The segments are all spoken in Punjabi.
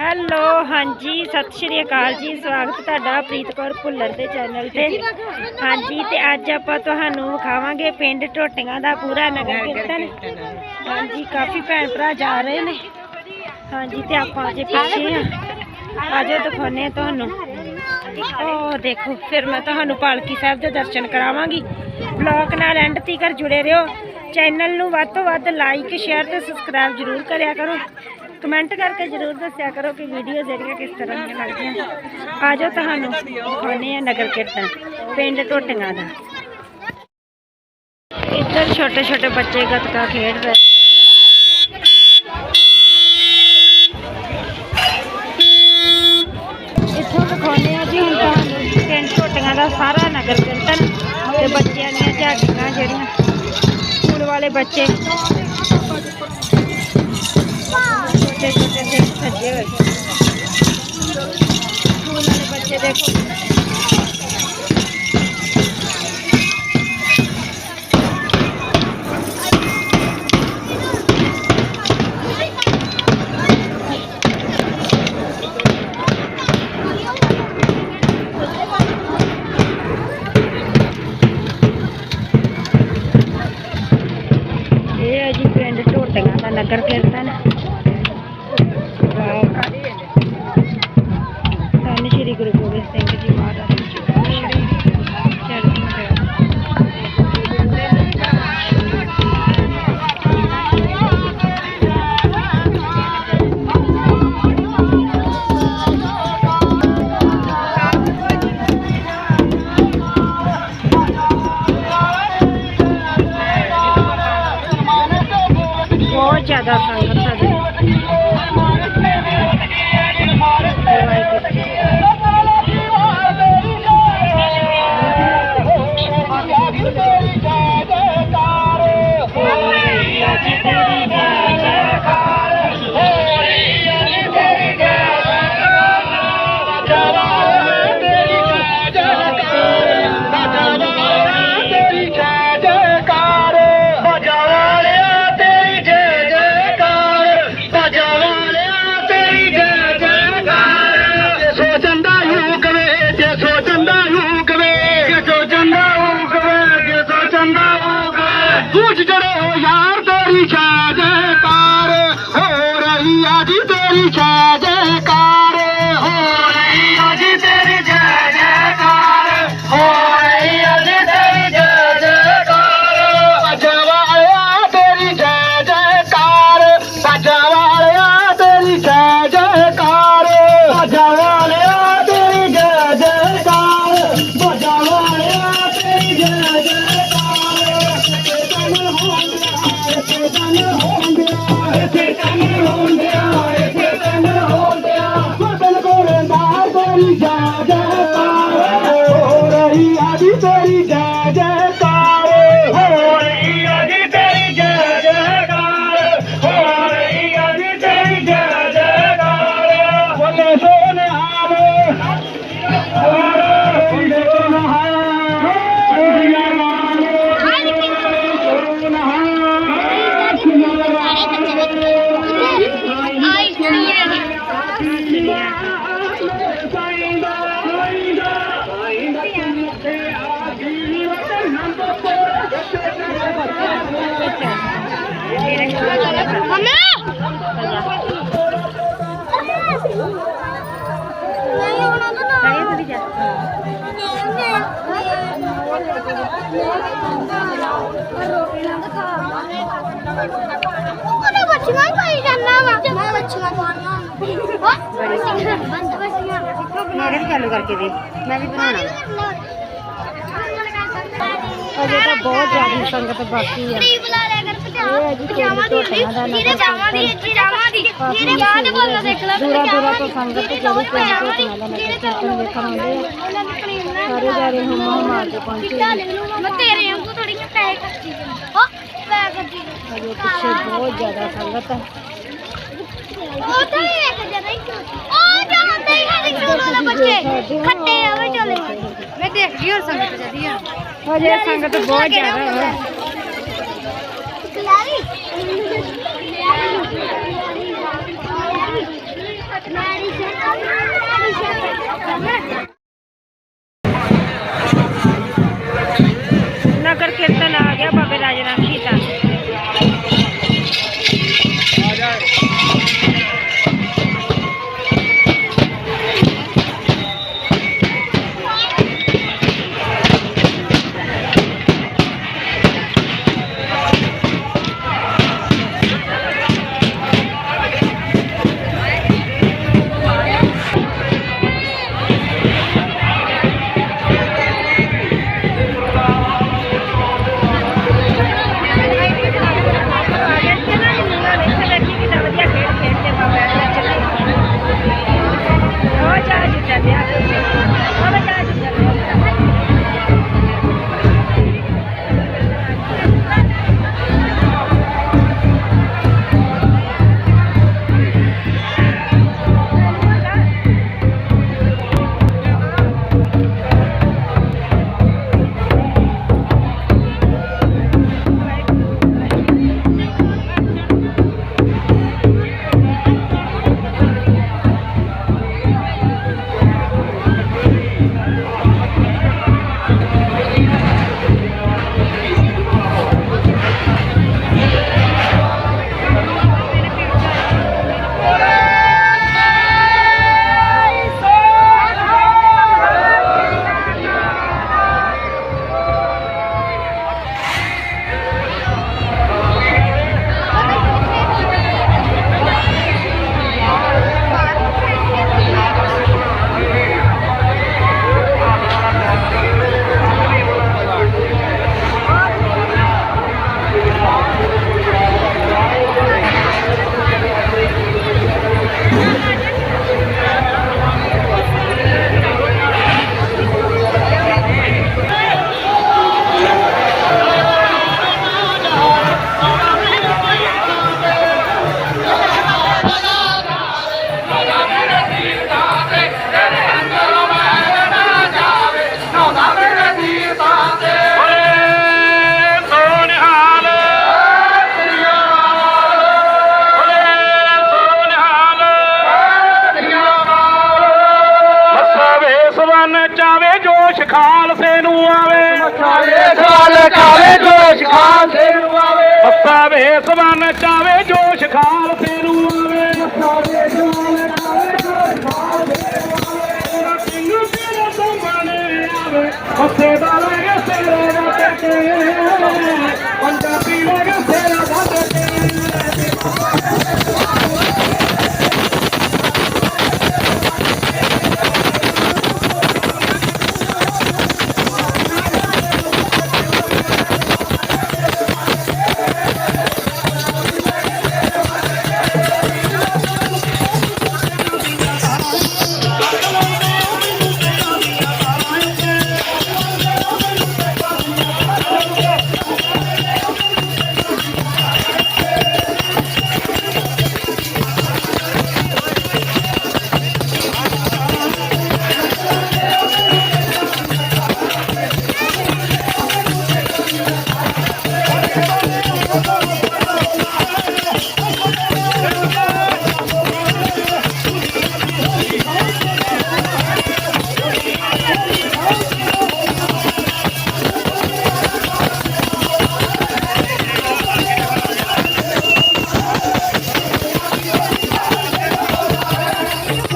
ਹੈਲੋ ਹਾਂਜੀ ਸਤਿ ਸ਼੍ਰੀ ਅਕਾਲ ਜੀ ਸਵਾਗਤ ਤੁਹਾਡਾ ਪ੍ਰੀਤ ਕੌਰ ਭੁੱਲਰ ਦੇ ਚੈਨਲ ਤੇ। ਹਾਂਜੀ ਤੇ ਅੱਜ ਆਪਾਂ ਤੁਹਾਨੂੰ ਵਿਖਾਵਾਂਗੇ ਪਿੰਡ ਟੋਟੀਆਂ ਦਾ ਪੂਰਾ ਨਗਰ ਕੀਰਤਨ। ਹਾਂਜੀ ਕਾਫੀ ਭੈਣ ਭਰਾ ਜਾ ਰਹੇ ਨੇ। ਹਾਂਜੀ ਤੇ ਆਪਾਂ ਅਜੇ ਪਿੱਛੇ ਆ। ਆਜੋ ਦਿਖਾਉਨੇ ਤੁਹਾਨੂੰ। ਉਹ ਦੇਖੋ ਫਿਰ ਮੈਂ ਤੁਹਾਨੂੰ ਪਾਲਕੀ ਸਾਹਿਬ ਦੇ ਦਰਸ਼ਨ ਕਰਾਵਾਂਗੀ। ਬਲੌਗ ਨਾਲ ਐਂਡ ਤੀਕਰ ਜੁੜੇ ਰਹੋ। ਚੈਨਲ ਨੂੰ ਵੱਧ ਤੋਂ ਵੱਧ ਲਾਈਕ ਸ਼ੇਅਰ ਤੇ ਸਬਸਕ੍ਰਾਈਬ ਜ਼ਰੂਰ ਕਰਿਆ ਕਰੋ। ਕਮੈਂਟ ਕਰਕੇ ਜ਼ਰੂਰ ਦੱਸਿਆ ਕਰੋ ਕਿ ਵੀਡੀਓ ਜਿਹੜੀਆਂ ਕਿਸ ਤਰ੍ਹਾਂ ਦੀਆਂ ਲੱਗਦੀਆਂ। ਆਜੋ ਤੁਹਾਨੂੰ ਦਿਖਾਉਨੇ ਆ ਨਗਰ ਕੀਰਤਨ, ਪਿੰਡ ਟੋਟੀਆਂ ਦਾ। ਇੱਧਰ ਛੋਟੇ ਛੋਟੇ ਬੱਚੇ ਗੱਤਕਾ ਖੇਡ ਰਹੇ। ਇੱਥੋਂ ਦਿਖਾਉਂਦੇ ਆ ਜੀ ਹੁਣ ਤੁਹਾਨੂੰ ਪਿੰਡ ਝੋਟੀਆਂ ਦਾ ਸਾਰਾ ਨਗਰ ਕੀਰਤਨ ਤੇ ਬੱਚਿਆਂ ਦੀਆਂ ਝਾਕੀਆਂ ਜਿਹੜੀਆਂ, ਸਕੂਲ ਵਾਲੇ ਬੱਚੇ। ਛੋਟੇ ਛੋਟੇ ਦੇ ਸੱਜੇ ਹੋਏ ਸਕੂਲ ਵਾਲੇ ਬੱਚੇ ਦੇਖੋ ਬਹੁਤ ਜ਼ਿਆਦਾ ਸੰਗਤ ਜੜੋ ਯਾਰ ਤੇਰੀ ਬੱਚੀਆਂ ਹੀ ਪਾਈ ਜਾਂਦਾ ਵਾ ਮੈਂ ਬੱਚੀਆਂ ਪਾਉਣੀਆਂ ਮੇਰੇ ਵੀ ਚਾਲੂ ਕਰਕੇ ਦੇ ਮੈਂ ਵੀ ਬਣਾਉਣਾ ਅਜੇ ਤਾਂ ਬਹੁਤ ਜ਼ਿਆਦਾ ਸੰਗਤ ਬਾਕੀ ਆ। ਇਹ ਹੈ ਜੀ ਪਿੰਡ ਝੋਟੀਆਂ ਦਾ ਜਾਵਾਂ। ਜਾਵਾਂ ਜਿਹਨੇ ਬਾਅਦ ਬੋਲਦਾ ਦੇਖ ਲੈ ਦੂਰਾ ਦੂਰਾ ਤੋਂ ਸੰਗਤ ਜਿਹੜੀ ਪਿੰਡ ਝੋਟੀਆਂ ਦਾ ਨਗਰ ਕੀਰਤਨ ਵੇਖਣ ਆਉਂਦੇ ਆ ਸਾਰੇ ਜਾਰੇ ਹੁਮਾ ਹੁਮਾ ਕੇ ਪਹੁੰਚੇ ਜੀ। ਮੈਂ ਤੇਰੇ ਵਾਂਗੂ ਥੋੜੀ ਜਿਹੀ ਪੈਸੇ ਖਰਚੀ ਹੋ ਪੈਸੇ ਖਰਚੀ ਅਜੇ ਪਿੱਛੇ ਬਹੁਤ ਜ਼ਿਆਦਾ ਸੰਗਤ ਹੈ ਉਹ ਤਾਂ ਇੱਕ ਜਣਾ ਹੀ ਉਹ ਜਾਂਦੇ ਹੀ ਹਰ ਇੱਕ ਵਾਲੇ ਬੱਚੇ। ਖੱਟੇ ਆਵੇ ਚਲੇ। ਮੈਂ ਦੇਖਦੀ ਹਾਂ ਸੰਗਤ ਜਦੀ ਆ। ਅਜੇ ਸੰਗਤ ਬਹੁਤ ਜ਼ਿਆਦਾ ਹੈ ਖਿਲਾੜੀ ਮਚਾਵੇ ਜੋਸ਼ ਖਾਲਸੇ ਨੂੰ ਆਵੇ ਮਚਾਵੇ ਖਾਲ ਕਾਵੇ ਜੋਸ਼ ਖਾਲਸੇ ਨੂੰ ਆਵੇ ਹੱਸਾ ਵੇਸ ਬਨ ਚਾਵੇ ਜੋਸ਼ ਖਾਲਸੇ ਨੂੰ ਆਵੇ ਮਚਾਵੇ ਖਾਲ ਕਾਵੇ ਜੋਸ਼ ਖਾਲਸੇ ਨੂੰ ਆਵੇ ਸਿੰਘ ਤੇਰਾ ਸੰਭਾਲੇ ਆਵੇ ਹੱਸੇ ਦਾ ਲਗੇ ਤੇਰੇ ਦਾ ਟਕੇ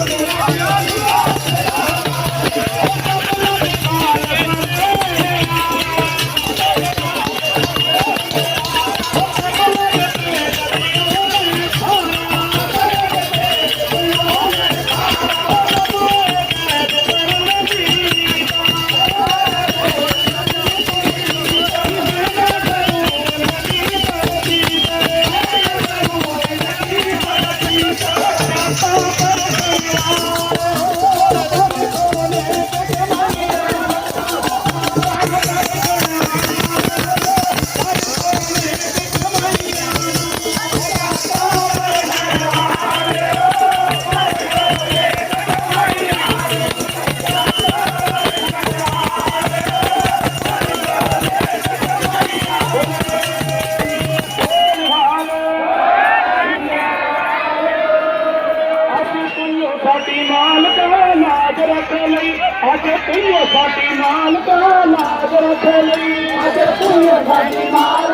ਅੱਜ ਤੂੰ